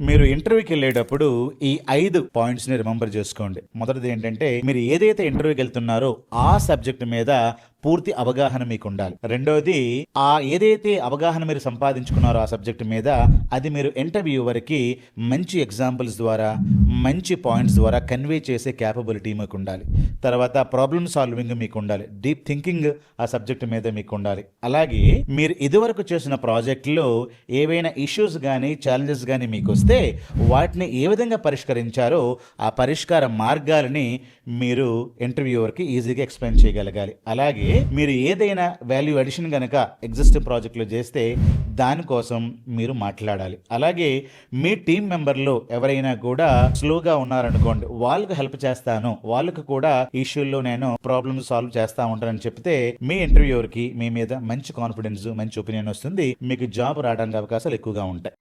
మీరు ఇంటర్వ్యూకి వెళ్ళేటప్పుడు ఈ ఐదు పాయింట్స్ని రిమెంబర్ చేసుకోండి. మొదటిది ఏంటంటే మీరు ఏదైతే ఇంటర్వ్యూకి వెళ్తున్నారో ఆ సబ్జెక్ట్ మీద పూర్తి అవగాహన మీకు ఉండాలి రెండోది ఆ ఏదైతే అవగాహన మీరు సంపాదించుకున్నారో ఆ సబ్జెక్ట్ మీద అది మీరు ఇంటర్వ్యూ వరకు మంచి ఎగ్జాంపుల్స్ ద్వారా మంచి పాయింట్స్ ద్వారా కన్వే చేసే క్యాపబిలిటీ మీకు ఉండాలి తర్వాత ప్రాబ్లమ్ సాల్వింగ్ మీకు ఉండాలి డీప్ థింకింగ్ ఆ సబ్జెక్ట్ మీద మీకు ఉండాలి అలాగే మీరు ఇదివరకు చేసిన ప్రాజెక్టులో ఏవైనా ఇష్యూస్ కానీ ఛాలెంజెస్ కానీ మీకు వస్తే వాటిని ఏ విధంగా పరిష్కరించారో ఆ పరిష్కార మార్గాలని మీరు ఇంటర్వ్యూవర్కి ఈజీగా ఎక్స్ప్లెయిన్ చేయగలగాలి. అలాగే మీరు ఏదైనా వాల్యూ అడిషన్ కనుక ఎగ్జిస్టింగ్ ప్రాజెక్టులో చేస్తే దానికోసం మీరు మాట్లాడాలి. అలాగే మీ టీం మెంబర్లో ఎవరైనా కూడా స్లోగా ఉన్నారనుకోండి వాళ్ళకు హెల్ప్ చేస్తాను వాళ్ళకు కూడా ఇష్యూల్లో నేను ప్రాబ్లమ్ సాల్వ్ చేస్తా ఉంటానని చెప్తే మీ ఇంటర్వ్యూర్కి మీ మీద మంచి కాన్ఫిడెన్స్ మంచి ఒపీనియన్ వస్తుంది మీకు జాబ్ రావడానికి అవకాశాలు ఎక్కువగా ఉంటాయి.